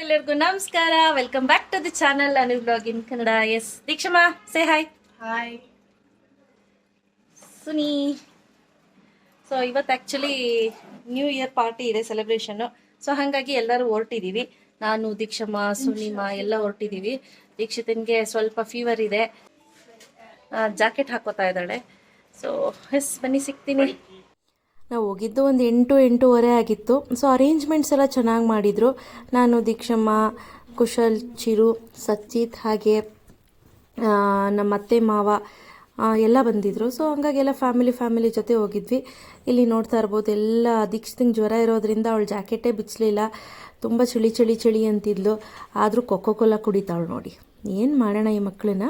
ಎಲ್ಲರಿಗೂ ನಮಸ್ಕಾರ. Welcome back to the channel Anil blog in Kannada yes Deekshama say hi hi Suni so ಇವತ್ತು actually new year party ಇದೆ ಸೆಲೆಬ್ರೇಷನ್ನು so ಹಾಗಾಗಿ ಎಲ್ಲರೂ ಹೊರಟಿದ್ದೀವಿ ನಾನು ದೀಕ್ಷಮ್ಮ ಸುನಿಮಾ ಎಲ್ಲ ಹೊರಟಿದ್ದೀವಿ ದೀಕ್ಷಿತನ್ಗೆ ಸ್ವಲ್ಪ ಫೀವರ್ ಇದೆ. ಜಾಕೆಟ್ ಹಾಕೋತಾ ಇದ್ದಾಳೆ. ಸೊ ಎಸ್ ಬನ್ನಿ ಸಿಗ್ತೀನಿ. ನಾವು ಹೋಗಿದ್ದು ಒಂದು ಎಂಟು, ಎಂಟೂವರೆ ಆಗಿತ್ತು. ಸೊ ಅರೇಂಜ್ಮೆಂಟ್ಸ್ ಎಲ್ಲ ಚೆನ್ನಾಗಿ ಮಾಡಿದರು. ನಾನು ದೀಕ್ಷಮ್ಮ, ಕುಶಲ್, ಚಿರು, ಸಚ್ಚಿತ್ ಹಾಗೆ ನಮ್ಮ ಅತ್ತೆ, ಮಾವ ಎಲ್ಲ ಬಂದಿದ್ದರು ಸೊ ಹಂಗಾಗಿ ಎಲ್ಲ ಫ್ಯಾಮಿಲಿ ಫ್ಯಾಮಿಲಿ ಜೊತೆ ಹೋಗಿದ್ವಿ. ಇಲ್ಲಿ ನೋಡ್ತಾ ಇರ್ಬೋದು, ಎಲ್ಲ ದೀಕ್ಷಿತಂಗೆ ಜ್ವರ ಇರೋದ್ರಿಂದ ಅವಳು ಜಾಕೆಟೇ ಬಿಚ್ಚಲಿಲ್ಲ ತುಂಬ ಚಳಿ ಚಳಿ ಚಳಿ ಅಂತಿದ್ಲು. ಆದರೂ ಕೊಕ್ಕೋ ಕೋಲಾ ಕುಡಿತಾವಳು ನೋಡಿ. ಏನು ಮಾಡೋಣ ಈ ಮಕ್ಕಳನ್ನ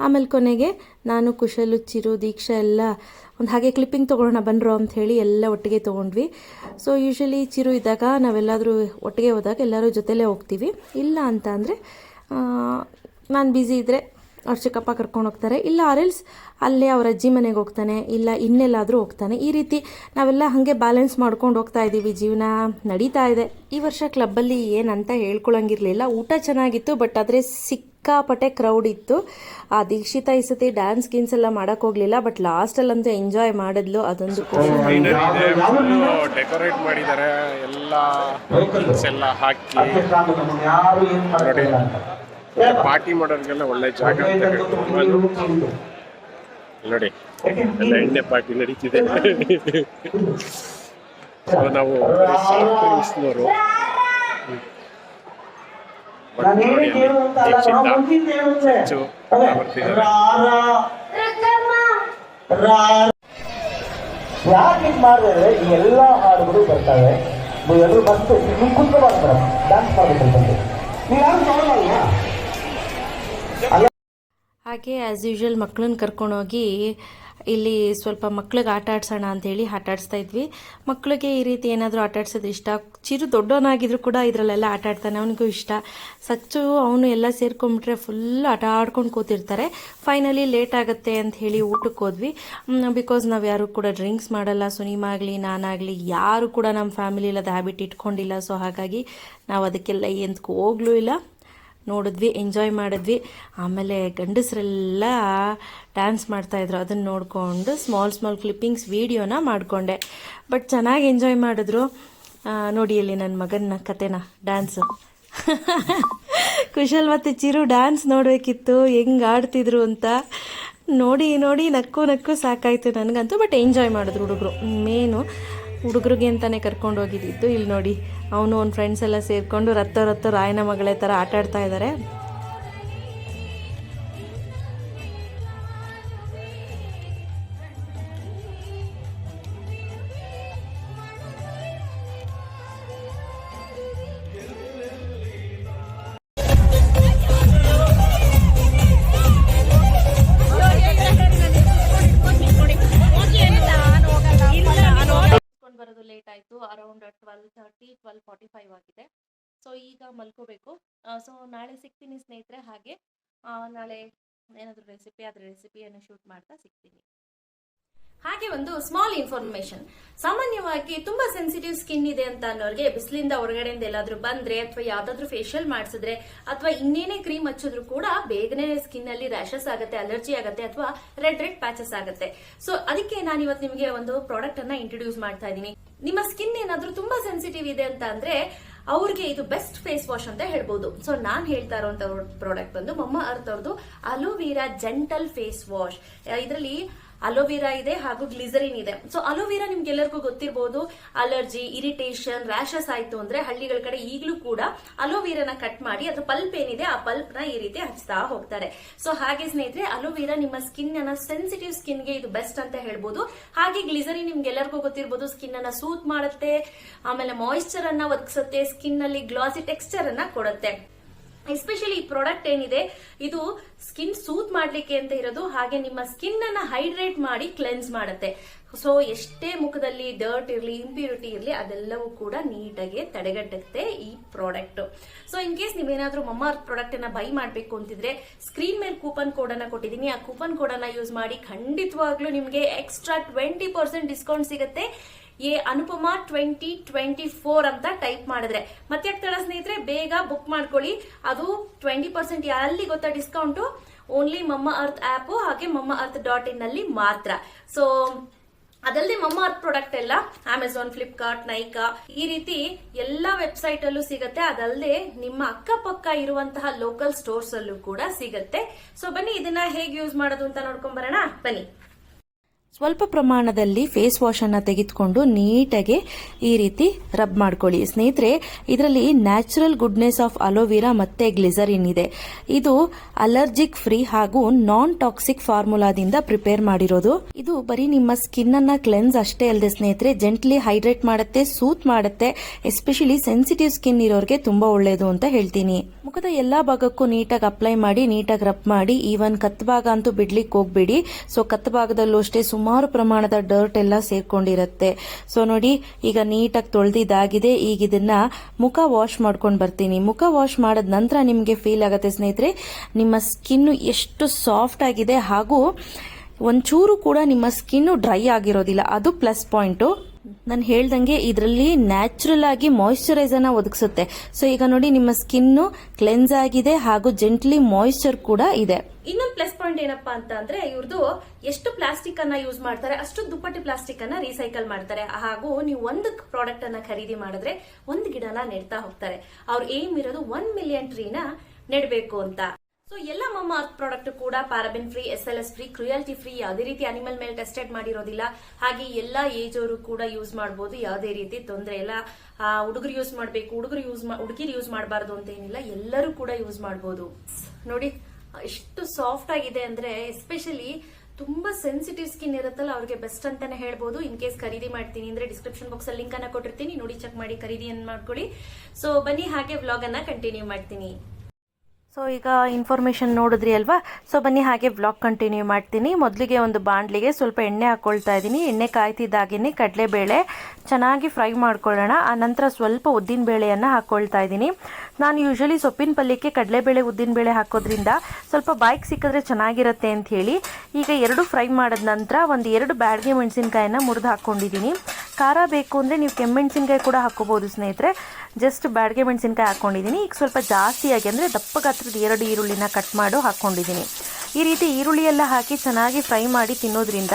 ಆಮೇಲೆ ಕೊನೆಗೆ ನಾನು ಕುಶಲು, ಚಿರು, ದೀಕ್ಷಾ ಎಲ್ಲ ಒಂದು ಹಾಗೆ ಕ್ಲಿಪ್ಪಿಂಗ್ ತೊಗೊಳ್ಳೋಣ ಬಂದರು ಅಂತ ಹೇಳಿ ಎಲ್ಲ ಒಟ್ಟಿಗೆ ತೊಗೊಂಡ್ವಿ. ಸೊ ಯೂಶ್ವಲಿ ಚಿರು ಇದ್ದಾಗ ನಾವೆಲ್ಲಾದರೂ ಒಟ್ಟಿಗೆ ಹೋದಾಗ ಎಲ್ಲರೂ ಜೊತೆಲೇ ಹೋಗ್ತೀವಿ. ಇಲ್ಲ ಅಂತ ಅಂದರೆ ನಾನು ಬ್ಯುಸಿ ಇದ್ದರೆ ಅವ್ರ ಚಿಕ್ಕಪ್ಪ ಕರ್ಕೊಂಡು ಹೋಗ್ತಾರೆ. ಇಲ್ಲ ಆರೆಲ್ಸ್ ಅಲ್ಲೇ ಅವ್ರ ಅಜ್ಜಿ ಮನೆಗೆ ಹೋಗ್ತಾನೆ ಇಲ್ಲ ಇನ್ನೆಲ್ಲಾದರೂ ಹೋಗ್ತಾನೆ. ಈ ರೀತಿ ನಾವೆಲ್ಲ ಹಾಗೆ ಬ್ಯಾಲೆನ್ಸ್ ಮಾಡ್ಕೊಂಡು ಹೋಗ್ತಾ ಇದ್ದೀವಿ ಜೀವನ ನಡೀತಾ ಇದೆ. ಈ ವರ್ಷ ಕ್ಲಬ್ಬಲ್ಲಿ ಏನಂತ ಹೇಳ್ಕೊಳಂಗಿರಲಿಲ್ಲ. ಊಟ ಚೆನ್ನಾಗಿತ್ತು ಬಟ್ ಆದರೆ ಸಿಕ್ಕಾಪಟ್ಟೆ ಕ್ರೌಡ್ ಇತ್ತು. ಆ ದೀಕ್ಷಿತ ಈ ಸತಿ ಡ್ಯಾನ್ಸ್ ಗೀನ್ಸ್ ಎಲ್ಲ ಮಾಡಕ್ ಹೋಗ್ಲಿಲ್ಲ ಬಟ್ ಲಾಸ್ಟಲ್ಲಂತೂ ಎಂಜಾಯ್ ಮಾಡಿದ್ಲು. ಅದೊಂದು ಡೆಕೋರೇಟ್ ಮಾಡಿದ್ದಾರೆ. ಎಲ್ಲ ಹಾಕಿ. ಪಾರ್ಟಿ ಮಾಡೋರಿಗೆಲ್ಲ ಒಳ್ಳೆ ಜಾಗ ಅಂತ ಹೇಳ್ಬೋದು ನೋಡಿ ಎಲ್ಲ ಎಣ್ಣೆ ಪಾರ್ಟಿ ನಡೀತಿದೆ. ಸೊ ನಾವು ಸಾಫ್ಟ್ವೇರ್ಸ್ನವರು ಬಟ್ ನೋಡಿ ಅಲ್ಲಿ ದೀಕ್ಷಿತ ಹೆಚ್ಚು ಬರ್ತಿದ್ದಾರೆ ಯಾಕೆ ಇದು ಮಾಡಿದ್ರೆ ಈ ಎಲ್ಲ ಹಾಡುಗಳು ಬರ್ತವೆ. ಎಲ್ಲರೂ ಬಂದು ನೀವು ಮೇಡಮ್ ಡ್ಯಾನ್ಸ್ ಮಾಡ್ಬೇಕು ಬಂದು ನೀವು ಯಾರು ತಗೊಳ್ಳಲ್ಲ ಹಾಗೆ ಆ್ಯಸ್ ಯೂಶ್ವಲ್ ಮಕ್ಕಳನ್ನ ಕರ್ಕೊಂಡೋಗಿ ಇಲ್ಲಿ ಸ್ವಲ್ಪ ಮಕ್ಳಿಗೆ ಆಟ ಆಡ್ಸೋಣ ಅಂಥೇಳಿ ಆಟ ಆಡಿಸ್ತಾ ಇದ್ವಿ. ಮಕ್ಕಳಿಗೆ ಈ ರೀತಿ ಏನಾದರೂ ಆಟ ಆಡ್ಸೋದು ಇಷ್ಟ? ಚಿರು ದೊಡ್ಡವನಾಗಿದ್ರು ಕೂಡ ಇದರಲ್ಲೆಲ್ಲ ಆಟ ಆಡ್ತಾನೆ, ಅವನಿಗೂ ಇಷ್ಟ. ಸಚ್ಚು, ಅವನು ಎಲ್ಲ ಸೇರ್ಕೊಂಡ್ಬಿಟ್ರೆ ಫುಲ್ ಆಟ ಆಡ್ಕೊಂಡು ಕೂತಿರ್ತಾರೆ. ಫೈನಲಿ ಲೇಟ್ ಆಗುತ್ತೆ ಅಂತ ಹೇಳಿ ಊಟಕ್ಕೆ ಹೋದ್ವಿ. ಬಿಕಾಸ್ ನಾವು ಯಾರು ಕೂಡ ಡ್ರಿಂಕ್ಸ್ ಮಾಡಲ್ಲ, ಸುನಿಮಾ ಆಗಲಿ ನಾನಾಗಲಿ ಯಾರು ಕೂಡ ನಮ್ಮ ಫ್ಯಾಮಿಲಿಲಿ ಅದು ಹ್ಯಾಬಿಟ್ ಇಟ್ಕೊಂಡಿಲ್ಲ. ಸೊ ಹಾಗಾಗಿ ನಾವು ಅದಕ್ಕೆಲ್ಲ ಎಂತಕ್ಕೂ ಹೋಗ್ಲೂ ಇಲ್ಲ. ನೋಡಿದ್ವಿ ಎಂಜಾಯ್ ಮಾಡಿದ್ವಿ. ಆಮೇಲೆ ಗಂಡಸರೆಲ್ಲ ಡ್ಯಾನ್ಸ್ ಮಾಡ್ತಾಯಿದ್ರು ಅದನ್ನು ನೋಡಿಕೊಂಡು ಸ್ಮಾಲ್ ಸ್ಮಾಲ್ ಕ್ಲಿಪ್ಪಿಂಗ್ಸ್ ವೀಡಿಯೋನ ಮಾಡಿಕೊಂಡೆ. ಬಟ್ ಚೆನ್ನಾಗಿ ಎಂಜಾಯ್ ಮಾಡಿದ್ರು. ನೋಡಿ ಇಲ್ಲಿ ನನ್ನ ಮಗನ ಕತೆನ ಡ್ಯಾನ್ಸು ಕುಶಲ್ ಮತ್ತು ಚಿರು ಡ್ಯಾನ್ಸ್ ನೋಡಬೇಕಿತ್ತು. ಹೆಂಗೆ ಆಡ್ತಿದ್ರು ಅಂತ. ನೋಡಿ ನೋಡಿ ನಕ್ಕು ನಕ್ಕು ಸಾಕಾಯಿತು ನನಗಂತೂ ಬಟ್ ಎಂಜಾಯ್ ಮಾಡಿದ್ರು ಹುಡುಗರು. ಮೇನು ಹುಡುಗರಿಗೆ ಅಂತಲೇ ಕರ್ಕೊಂಡು ಹೋಗಿದ್ದಿದ್ದು ಇಲ್ಲಿ ನೋಡಿ, ಅವನು ಅವ್ನ ಫ್ರೆಂಡ್ಸ್ ಎಲ್ಲ ಸೇರಿಕೊಂಡು ರತ್ತ ರತ್ತ ರಾಯನ ಮಗಳೇ ಥರ ಆಟ ಆಡ್ತಾ ಇದ್ದಾರೆ ಈಗ ಮಲ್ಕೋಬೇಕು ಸೊ ನಾಳೆ ಸಿಗ್ತೀನಿ ಸ್ನೇಹಿತರೆ ಹಾಗೆ. ನಾಳೆ ಏನಾದರೂ ರೆಸಿಪಿ ಆದರೆ ರೆಸಿಪಿಯನ್ನು ಶೂಟ್ ಮಾಡ್ತಾ ಸಿಗ್ತೀನಿ. ಹಾಗೆ ಒಂದು ಸ್ಮಾಲ್ ಇನ್ಫಾರ್ಮೇಶನ್ ಸಾಮಾನ್ಯವಾಗಿ ತುಂಬಾ ಸೆನ್ಸಿಟಿವ್ ಸ್ಕಿನ್ ಇದೆ ಅಂತ ಅನ್ನೋರಿಗೆ ಬಿಸಿಲಿಂದ ಹೊರಗಡೆಯಿಂದ ಎಲ್ಲಾದ್ರೂ ಬಂದ್ರೆ ಅಥವಾ ಯಾವ್ದಾದ್ರು ಫೇಶಿಯಲ್ ಮಾಡಿಸಿದ್ರೆ ಅಥವಾ ಇನ್ನೇನೇ ಕ್ರೀಮ್ ಹಚ್ಚಿದ್ರು ಕೂಡ ಬೇಗನೆ ಸ್ಕಿನ್ ಅಲ್ಲಿ ರ್ಯಾಷಸ್ ಆಗುತ್ತೆ ಅಲರ್ಜಿ ಆಗುತ್ತೆ ಅಥವಾ ರೆಡ್ ರೆಡ್ ಪ್ಯಾಚಸ್ ಆಗುತ್ತೆ. ಸೊ ಅದಕ್ಕೆ ನಾನು ಇವತ್ತು ನಿಮಗೆ ಒಂದು ಪ್ರಾಡಕ್ಟ್ ಅನ್ನ ಇಂಟ್ರೊಡ್ಯೂಸ್ ಮಾಡ್ತಾ ಇದ್ದೀನಿ. ನಿಮ್ಮ ಸ್ಕಿನ್ ಏನಾದ್ರೂ ತುಂಬಾ ಸೆನ್ಸಿಟಿವ್ ಇದೆ ಅಂತ ಅಂದ್ರೆ ಅವ್ರಿಗೆ ಇದು ಬೆಸ್ಟ್ ಫೇಸ್ ವಾಶ್ ಅಂತ ಹೇಳ್ಬೋದು. ಸೊ ನಾನ್ ಹೇಳ್ತಾ ಇರುವಂತ ಪ್ರಾಡಕ್ಟ್ ಬಂದು ಮಮ್ಮ ಅರ್ಥವ್ರದ್ದು aloe vera gentle face wash ಇದರಲ್ಲಿ ಅಲೋವೆರಾ ಇದೆ ಹಾಗೂ ಗ್ಲಿಸರಿನ್ ಇದೆ. ಸೊ ಅಲೋವೆರಾ ನಿಮ್ಗೆಲ್ಲರಿಗೂ ಗೊತ್ತಿರಬಹುದು ಅಲರ್ಜಿ, ಇರಿಟೇಷನ್ ರ್ಯಾಷಸ್ ಆಯ್ತು ಅಂದ್ರೆ ಹಳ್ಳಿಗಳ ಕಡೆ ಈಗಲೂ ಕೂಡ ಅಲೋವೆರಾನ ಕಟ್ ಮಾಡಿ ಅದ್ರ ಪಲ್ಪ್ ಏನಿದೆ ಆ ಪಲ್ಪ್ನ ಈ ರೀತಿ ಹಚ್ತಾ ಹೋಗ್ತಾರೆ. ಸೊ ಹಾಗೆ ಸ್ನೇಹಿತರೆ, ಅಲೋವೆರಾ ನಿಮ್ಮ ಸ್ಕಿನ್ ಅನ್ನ ಸೆನ್ಸಿಟಿವ್ ಸ್ಕಿನ್ಗೆ ಇದು ಬೆಸ್ಟ್ ಅಂತ ಹೇಳ್ಬೋದು. ಹಾಗೆ ಗ್ಲಿಸರಿನ್ ನಿಮ್ಗೆ ಎಲ್ಲರಿಗೂ ಗೊತ್ತಿರಬಹುದು ಸ್ಕಿನ್ ಅನ್ನ ಸೂತ್ ಮಾಡುತ್ತೆ, ಆಮೇಲೆ ಮಾಯಿಶ್ಚರ್ ಅನ್ನ ಒದಗಿಸುತ್ತೆ ಸ್ಕಿನ್ ಅಲ್ಲಿ ಗ್ಲಾಸಿ ಟೆಕ್ಸ್ಚರ್ ಅನ್ನ ಕೊಡುತ್ತೆ. ಎಸ್ಪೆಷಲಿ ಈ ಪ್ರಾಡಕ್ಟ್ ಏನಿದೆ, ಇದು ಸ್ಕಿನ್ ಸೂತ್ ಮಾಡ್ಲಿಕ್ಕೆ ಅಂತ ಇರೋದು, ಹಾಗೆ ನಿಮ್ಮ ಸ್ಕಿನ್ ಅನ್ನ ಹೈಡ್ರೇಟ್ ಮಾಡಿ ಕ್ಲೆನ್ಸ್ ಮಾಡುತ್ತೆ. ಸೊ ಎಷ್ಟೇ ಮುಖದಲ್ಲಿ ಡರ್ಟ್ ಇರಲಿ ಇಂಪ್ಯೂರಿಟಿ ಇರಲಿ, ಅದೆಲ್ಲವೂ ಕೂಡ ನೀಟಾಗಿ ತಡೆಗಟ್ಟುತ್ತೆ ಈ ಪ್ರಾಡಕ್ಟ್ ಸೊ ಇನ್ ಕೇಸ್ ನೀವೇನಾದ್ರೂ ಮಮ್ಮ ಪ್ರಾಡಕ್ಟ್ ಅನ್ನ ಬೈ ಮಾಡಬೇಕು ಅಂತಿದ್ರೆ ಸ್ಕ್ರೀನ್ ಮೇಲೆ ಕೂಪನ್ ಕೋಡ್ ಅನ್ನ ಕೊಟ್ಟಿದ್ದೀನಿ. ಆ ಕೂಪನ್ ಕೋಡ್ ಅನ್ನ ಯೂಸ್ ಮಾಡಿ ಖಂಡಿತವಾಗ್ಲೂ ನಿಮಗೆ ಎಕ್ಸ್ಟ್ರಾ ಟ್ವೆಂಟಿ ಪರ್ಸೆಂಟ್ ಡಿಸ್ಕೌಂಟ್ ಸಿಗುತ್ತೆ. A Anupama twenty twenty four ಅಂತ ಟೈಪ್ ಮಾಡಿದ್ರೆ. ಮತ್ತೆ ತಡ ಸ್ನೇಹಿತರೆ, ಬೇಗ ಬುಕ್ ಮಾಡ್ಕೊಳ್ಳಿ. ಅದು ಟ್ವೆಂಟಿ ಪರ್ಸೆಂಟ್ ಯಾರಲ್ಲಿ ಗೊತ್ತಾ discount only Mamaearth app ಹಾಗೆ ಮಮ್ಮ ಅರ್ತ್ ಡಾಟ್ ಇನ್ ಅಲ್ಲಿ ಮಾತ್ರ. ಸೊ ಅದಲ್ಲದೆ ಮಮ್ಮ ಅರ್ತ್ ಪ್ರಾಡಕ್ಟ್ ಎಲ್ಲ ಅಮೆಝಾನ್ ಫ್ಲಿಪ್ಕಾರ್ಟ್ ನೈಕಾ ಈ ರೀತಿ ಎಲ್ಲಾ ವೆಬ್ಸೈಟ್ ಅಲ್ಲೂ ಸಿಗತ್ತೆ. ಅದಲ್ಲದೆ ನಿಮ್ಮ ಅಕ್ಕಪಕ್ಕ ಇರುವಂತಹ ಲೋಕಲ್ ಸ್ಟೋರ್ಸ್ ಅಲ್ಲೂ ಕೂಡ ಸಿಗತ್ತೆ. ಸೊ ಬನ್ನಿ, ಇದನ್ನ ಹೇಗೆ ಯೂಸ್ ಮಾಡೋದು ಅಂತ ನೋಡ್ಕೊಂಡ್ ಬರೋಣ. ಬನ್ನಿ. ಸ್ವಲ್ಪ ಪ್ರಮಾಣದಲ್ಲಿ ಫೇಸ್ ವಾಶನ್ನು ತೆಗೆದುಕೊಂಡು ನೀಟಾಗಿ ಈ ರೀತಿ ರಬ್ ಮಾಡ್ಕೊಳ್ಳಿ. ಸ್ನೇಹಿತರೆ, ಇದರಲ್ಲಿ natural goodness of aloe vera ಮತ್ತೆ ಗ್ಲಿಸರಿನ್ ಇದೆ. ಇದು ಅಲರ್ಜಿಕ್ ಫ್ರೀ ಹಾಗೂ ನಾನ್ ಟಾಕ್ಸಿಕ್ ಫಾರ್ಮುಲಾದಿಂದ ಪ್ರಿಪೇರ್ ಮಾಡಿರೋದು. ಇದು ಬರೀ ನಿಮ್ಮ ಸ್ಕಿನ್ ಅನ್ನ ಕ್ಲೆನ್ಸ್ ಅಷ್ಟೇ ಅಲ್ಲದೆ ಸ್ನೇಹಿತರೆ ಜೆಂಟ್ಲಿ ಹೈಡ್ರೇಟ್ ಮಾಡುತ್ತೆ ಸೂತ್ ಮಾಡುತ್ತೆ ಎಸ್ಪೆಷಲಿ ಸೆನ್ಸಿಟಿವ್ ಸ್ಕಿನ್ ಇರೋರಿಗೆ ತುಂಬಾ ಒಳ್ಳೆಯದು ಅಂತ ಹೇಳ್ತೀನಿ. ಮುಖದ ಎಲ್ಲಾ ಭಾಗಕ್ಕೂ ನೀಟಾಗಿ ಅಪ್ಲೈ ಮಾಡಿ, ನೀಟಾಗಿ ರಬ್ ಮಾಡಿ ಈವನ್ ಕತ್ ಭಾಗ ಅಂತೂ ಬಿಡ್ಲಿಕ್ಕೆ ಹೋಗ್ಬೇಡಿ. ಸೊ ಕತ್ ಭಾಗದಲ್ಲೂ ಅಷ್ಟೇ ಸುಮಾರು ಪ್ರಮಾಣದ ಡರ್ಟ್ ಎಲ್ಲ ಸೇರ್ಕೊಂಡಿರುತ್ತೆ. ಸೊ ನೋಡಿ, ಈಗ ನೀಟಾಗಿ ತೊಳೆದಿದ್ದಾಗಿದೆ. ಈಗ ಇದನ್ನ ಮುಖ ವಾಶ್ ಮಾಡ್ಕೊಂಡು ಬರ್ತೀನಿ. ಮುಖ ವಾಶ್ ಮಾಡಿದ ನಂತರ ನಿಮಗೆ ಫೀಲ್ ಆಗುತ್ತೆ ಸ್ನೇಹಿತರೆ, ನಿಮ್ಮ ಸ್ಕಿನ್ ಎಷ್ಟು ಸಾಫ್ಟ್ ಆಗಿದೆ ಹಾಗೂ ಒಂಚೂರು ಕೂಡ ನಿಮ್ಮ ಸ್ಕಿನ್ ಡ್ರೈ ಆಗಿರೋದಿಲ್ಲ. ಅದು ಪ್ಲಸ್ ಪಾಯಿಂಟು ನಾನು ಹೇಳ್ದಂಗೆ ಇದರಲ್ಲಿ ನ್ಯಾಚುರಲ್ ಆಗಿ ಮಾಯಿಶ್ಚರೈಸರ್ನ ಒದಗಿಸುತ್ತೆ. ಸೊ ಈಗ ನೋಡಿ ನಿಮ್ಮ ಸ್ಕಿನ್ನು ಕ್ಲೆನ್ಸ್ ಆಗಿದೆ ಹಾಗೂ ಜೆಂಟ್ಲಿ ಮಾಯಿಶ್ಚರ್ ಕೂಡ ಇದೆ. ಇನ್ನೊಂದು ಪ್ಲಸ್ ಪಾಯಿಂಟ್ ಏನಪ್ಪಾ ಅಂತ ಅಂದ್ರೆ ಇವ್ರದ್ದು ಎಷ್ಟು ಪ್ಲಾಸ್ಟಿಕ್ ಅನ್ನ ಯೂಸ್ ಮಾಡ್ತಾರೆ ಅಷ್ಟು ದುಪ್ಪಟ್ಟಿ ಪ್ಲಾಸ್ಟಿಕ್ ಅನ್ನ ರೀಸೈಕಲ್ ಮಾಡ್ತಾರೆ. ಹಾಗೂ ನೀವು ಒಂದು ಪ್ರಾಡಕ್ಟ್ ಅನ್ನ ಖರೀದಿ ಮಾಡಿದ್ರೆ ಒಂದು ಗಿಡನ ನೆಡ್ತಾ ಹೋಗ್ತಾರೆ. ಅವ್ರ ಏಮ್ ಇರೋದು ಒನ್ ಮಿಲಿಯನ್ ಟ್ರೀನ ನೆಡಬೇಕು ಅಂತ. ಸೊ ಎಲ್ಲ ಮಮ್ಮ ಅರ್ತ್ ಪ್ರಾಡಕ್ಟ್ ಕೂಡ paraben free S L S free cruelty free ಯಾವುದೇ ರೀತಿ ಅನಿಮಲ್ ಮೇಲೆ ಟೆಸ್ಟೆಡ್ ಮಾಡಿರೋದಿಲ್ಲ. ಹಾಗೆ ಎಲ್ಲ ಏಜ್ ಅವರು ಕೂಡ ಯೂಸ್ ಮಾಡಬಹುದು ಯಾವುದೇ ರೀತಿ ತೊಂದರೆ ಇಲ್ಲ. ಹುಡುಗರು ಯೂಸ್ ಮಾಡಬೇಕು, ಹುಡುಗರು ಯೂಸ್ ಹುಡುಗಿರು ಯೂಸ್ ಮಾಡಬಾರ್ದು ಅಂತ ಏನಿಲ್ಲ, ಎಲ್ಲರೂ ಕೂಡ ಯೂಸ್ ಮಾಡಬಹುದು ನೋಡಿ ಎಷ್ಟು ಸಾಫ್ಟ್ ಆಗಿದೆ ಅಂದ್ರೆ ಎಸ್ಪೆಷಲಿ ತುಂಬಾ ಸೆನ್ಸಿಟಿವ್ ಸ್ಕಿನ್ ಇರುತ್ತಲ್ಲ, ಅವ್ರಿಗೆ ಬೆಸ್ಟ್ ಅಂತಾನೆ ಹೇಳ್ಬೋದು. ಇನ್ ಕೇಸ್ ಖರೀದಿ ಮಾಡ್ತೀನಿ ಅಂದ್ರೆ ಡಿಸ್ಕ್ರಿಪ್ಷನ್ ಬಾಕ್ಸ್ ಅಲ್ಲಿ ಲಿಂಕ್ ಅನ್ನ ಕೊಟ್ಟಿರ್ತೀನಿ. ನೋಡಿ ಚೆಕ್ ಮಾಡಿ ಖರೀದಿಯನ್ನು ಮಾಡ್ಕೊಳ್ಳಿ. ಸೊ ಬನ್ನಿ, ಹಾಗೆ ವ್ಲಾಗ್ ಅನ್ನ ಕಂಟಿನ್ಯೂ ಮಾಡ್ತೀನಿ. ಸೊ ಈಗ ಇನ್ಫಾರ್ಮೇಷನ್ ನೋಡಿದ್ರಿ ಅಲ್ವಾ? ಸೊ ಬನ್ನಿ, ಹಾಗೆ ಬ್ಲಾಗ್ ಕಂಟಿನ್ಯೂ ಮಾಡ್ತೀನಿ. ಮೊದಲಿಗೆ ಒಂದು ಬಾಣಲಿಗೆ ಸ್ವಲ್ಪ ಎಣ್ಣೆ ಹಾಕ್ಕೊಳ್ತಾ ಇದ್ದೀನಿ. ಎಣ್ಣೆ ಕಾಯ್ತಿದ್ದಾಗೇನೆ ಕಡಲೆಬೇಳೆ ಚೆನ್ನಾಗಿ ಫ್ರೈ ಮಾಡ್ಕೊಳ್ಳೋಣ. ಆ ನಂತರ ಸ್ವಲ್ಪ ಉದ್ದಿನ ಬೇಳೆಯನ್ನು ಹಾಕ್ಕೊಳ್ತಾ ಇದ್ದೀನಿ. ನಾನು ಯೂಶ್ವಲಿ ಸೊಪ್ಪಿನ ಪಲ್ಯಕ್ಕೆ ಕಡಲೆಬೇಳೆ ಉದ್ದಿನಬೇಳೆ ಹಾಕೋದ್ರಿಂದ ಸ್ವಲ್ಪ ಬಾಯ್ಗೆ ಸಿಕ್ಕಿದ್ರೆ ಚೆನ್ನಾಗಿರುತ್ತೆ ಅಂತ ಹೇಳಿ, ಈಗ ಎರಡು ಫ್ರೈ ಮಾಡಿದ ನಂತರ ಒಂದು ಎರಡು ಬ್ಯಾಡಗೆ ಮೆಣಸಿನ್ಕಾಯನ್ನ ಮುರಿದು ಹಾಕ್ಕೊಂಡಿದ್ದೀನಿ ಖಾರ ಬೇಕು ಅಂದರೆ ನೀವು ಕೆಮ್ಮೆಣಸಿನ್ಕಾಯಿ ಕೂಡ ಹಾಕೋಬೋದು ಸ್ನೇಹಿತರೆ. ಜಸ್ಟ್ ಬ್ಯಾಡ್ಗೆ ಮೆಣಸಿನ್ಕಾಯಿ ಹಾಕ್ಕೊಂಡಿದ್ದೀನಿ ಈಗ ಸ್ವಲ್ಪ ಜಾಸ್ತಿಯಾಗಿ ಅಂದರೆ ದಪ್ಪ ಗಾತ್ರದ ಎರಡು ಈರುಳ್ಳಿನ ಕಟ್ ಮಾಡು ಹಾಕ್ಕೊಂಡಿದ್ದೀನಿ ಈ ರೀತಿ ಈರುಳ್ಳಿ ಎಲ್ಲ ಹಾಕಿ ಚೆನ್ನಾಗಿ ಫ್ರೈ ಮಾಡಿ ತಿನ್ನೋದ್ರಿಂದ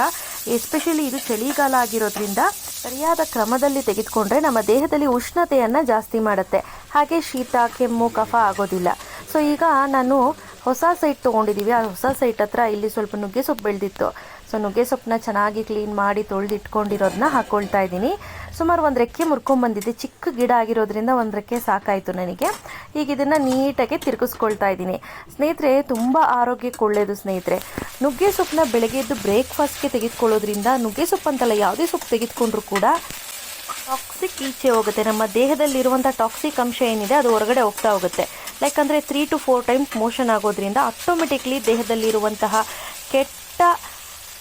ಎಸ್ಪೆಷಲಿ ಇದು ಚಳಿಗಾಲ ಆಗಿರೋದ್ರಿಂದ, ಸರಿಯಾದ ಕ್ರಮದಲ್ಲಿ ತೆಗೆದುಕೊಂಡ್ರೆ ನಮ್ಮ ದೇಹದಲ್ಲಿ ಉಷ್ಣತೆಯನ್ನು ಜಾಸ್ತಿ ಮಾಡುತ್ತೆ. ಹಾಗೆ ಶೀತ, ಕೆಮ್ಮು, ಕಫ ಆಗೋದಿಲ್ಲ. ಸೊ ಈಗ ನಾನು ಹೊಸ ಸೈಟ್ ತೊಗೊಂಡಿದ್ದೀವಿ ಆ ಹೊಸ ಸೈಟ್ ಹತ್ರ ಇಲ್ಲಿ ಸ್ವಲ್ಪ ನುಗ್ಗೆ ಸೊಪ್ಪು ಬೆಳೆದಿತ್ತು. ಸೊ ನುಗ್ಗೆ ಸೊಪ್ಪನ್ನ ಚೆನ್ನಾಗಿ ಕ್ಲೀನ್ ಮಾಡಿ ತೊಳೆದು ಇಟ್ಕೊಂಡಿರೋದನ್ನ ಹಾಕ್ಕೊಳ್ತಾ ಇದ್ದೀನಿ. ಸುಮಾರು ಒಂದು ರೆಕ್ಕೆ ಮುರ್ಕೊಂಬಂದಿದ್ದೆ ಚಿಕ್ಕ ಗಿಡ ಆಗಿರೋದ್ರಿಂದ ಒಂದು ರೆಕ್ಕೆ ಸಾಕಾಯಿತು ನನಗೆ. ಈಗ ಇದನ್ನು ನೀಟಾಗಿ ತಿರುಗಿಸ್ಕೊಳ್ತಾ ಇದ್ದೀನಿ. ಸ್ನೇಹಿತರೆ, ತುಂಬ ಆರೋಗ್ಯಕ್ಕೆ ಒಳ್ಳೆಯದು ಸ್ನೇಹಿತರೆ. ನುಗ್ಗೆ ಸೊಪ್ಪನ್ನ ಬೆಳಗ್ಗೆ ಎದ್ದು ಬ್ರೇಕ್ಫಾಸ್ಟ್ಗೆ ತೆಗೆದುಕೊಳ್ಳೋದ್ರಿಂದ ನುಗ್ಗೆ ಸೊಪ್ಪು ಅಂತಲ್ಲ ಯಾವುದೇ ಸೊಪ್ಪು ತೆಗೆದುಕೊಂಡ್ರೂ ಕೂಡ ಟಾಕ್ಸಿಕ್ ಈಚೆ ಹೋಗುತ್ತೆ. ನಮ್ಮ ದೇಹದಲ್ಲಿರುವಂಥ ಟಾಕ್ಸಿಕ್ ಅಂಶ ಏನಿದೆ ಅದು ಹೊರಗಡೆ ಹೋಗ್ತಾ ಹೋಗುತ್ತೆ. ಲೈಕ್ ಅಂದರೆ three to four times motion ಆಗೋದ್ರಿಂದ ಆಟೋಮೆಟಿಕ್ಲಿ ದೇಹದಲ್ಲಿರುವಂತಹ ಕೆಟ್ಟ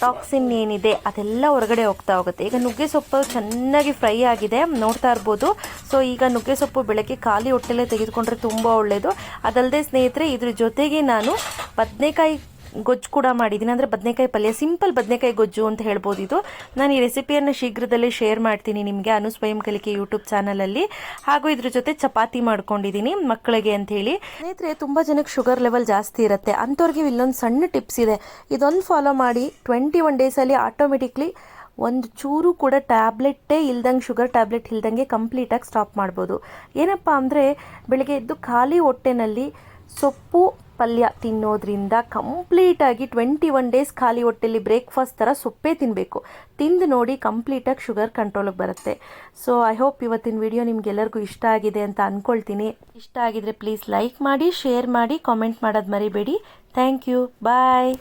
ಟಾಕ್ಸಿನ್ ಏನಿದೆ ಅದೆಲ್ಲ ಹೊರಗಡೆ ಹೋಗ್ತಾ ಹೋಗುತ್ತೆ. ಈಗ ನುಗ್ಗೆ ಸೊಪ್ಪು ಚೆನ್ನಾಗಿ ಫ್ರೈ ಆಗಿದೆ, ನೋಡ್ತಾ ಇರ್ಬೋದು. ಸೊ ಈಗ ನುಗ್ಗೆ ಸೊಪ್ಪು ಬೆಳಗ್ಗೆ ಖಾಲಿ ಹೊಟ್ಟೆಲೆ ತೆಗೆದುಕೊಂಡ್ರೆ ತುಂಬ ಒಳ್ಳೆಯದು ಅದಲ್ಲದೆ ಸ್ನೇಹಿತರೆ, ಇದ್ರ ಜೊತೆಗೆ ನಾನು ಬದನೆಕಾಯಿ ಗೊಜ್ಜು ಕೂಡ ಮಾಡಿದ್ದೀನಿ. ಅಂದರೆ ಬದನೆಕಾಯಿ ಪಲ್ಯ ಸಿಂಪಲ್ ಬದನೆಕಾಯಿ ಗೊಜ್ಜು ಅಂತ ಹೇಳ್ಬೋದು ಇದು. ನಾನು ಈ ರೆಸಿಪಿಯನ್ನು ಶೀಘ್ರದಲ್ಲೇ ಶೇರ್ ಮಾಡ್ತೀನಿ ನಿಮಗೆ ಅನು ಸ್ವಯಂ ಕಲಿಕೆ ಯೂಟ್ಯೂಬ್ ಚಾನಲಲ್ಲಿ. ಹಾಗೂ ಇದ್ರ ಜೊತೆ ಚಪಾತಿ ಮಾಡ್ಕೊಂಡಿದ್ದೀನಿ ಮಕ್ಕಳಿಗೆ ಅಂತ ಹೇಳಿ ಸ್ನೇಹಿತರೆ, ತುಂಬ ಜನಕ್ಕೆ ಶುಗರ್ ಲೆವೆಲ್ ಜಾಸ್ತಿ ಇರುತ್ತೆ. ಅಂಥವ್ರಿಗೆ ಇಲ್ಲೊಂದು ಸಣ್ಣ ಟಿಪ್ಸ್ ಇದೆ. ಇದೊಂದು ಫಾಲೋ ಮಾಡಿ ಟ್ವೆಂಟಿ ಒನ್ ಡೇಸಲ್ಲಿ ಆಟೋಮೆಟಿಕ್ಲಿ ಒಂದು ಚೂರು ಕೂಡ ಟ್ಯಾಬ್ಲೆಟ್ಟೇ ಇಲ್ದಂಗೆ ಶುಗರ್ ಟ್ಯಾಬ್ಲೆಟ್ ಇಲ್ದಂಗೆ ಕಂಪ್ಲೀಟಾಗಿ ಸ್ಟಾಪ್ ಮಾಡ್ಬೋದು. ಏನಪ್ಪ ಅಂದರೆ, ಬೆಳಗ್ಗೆ ಎದ್ದು ಖಾಲಿ ಹೊಟ್ಟೆನಲ್ಲಿ ಸೊಪ್ಪು ಪಲ್ಯ ತಿನ್ನೋದ್ರಿಂದ ಕಂಪ್ಲೀಟಾಗಿ ಟ್ವೆಂಟಿ ಒನ್ ಡೇಸ್ ಖಾಲಿ ಹೊಟ್ಟೆಲಿ ಬ್ರೇಕ್ಫಾಸ್ಟ್ ಥರ ಸೊಪ್ಪೇ ತಿನ್ನಬೇಕು ತಿಂದು ನೋಡಿ ಕಂಪ್ಲೀಟಾಗಿ ಶುಗರ್ ಕಂಟ್ರೋಲಿಗೆ ಬರುತ್ತೆ. ಸೊ ಐ ಹೋಪ್ ಇವತ್ತಿನ ವಿಡಿಯೋ ನಿಮಗೆಲ್ಲರಿಗೂ ಇಷ್ಟ ಆಗಿದೆ ಅಂತ ಅಂದ್ಕೊಳ್ತೀನಿ ಇಷ್ಟ ಆಗಿದ್ರೆ ಪ್ಲೀಸ್ ಲೈಕ್ ಮಾಡಿ ಶೇರ್ ಮಾಡಿ ಕಾಮೆಂಟ್ ಮಾಡೋದು ಮರಿಬೇಡಿ. Thank you bye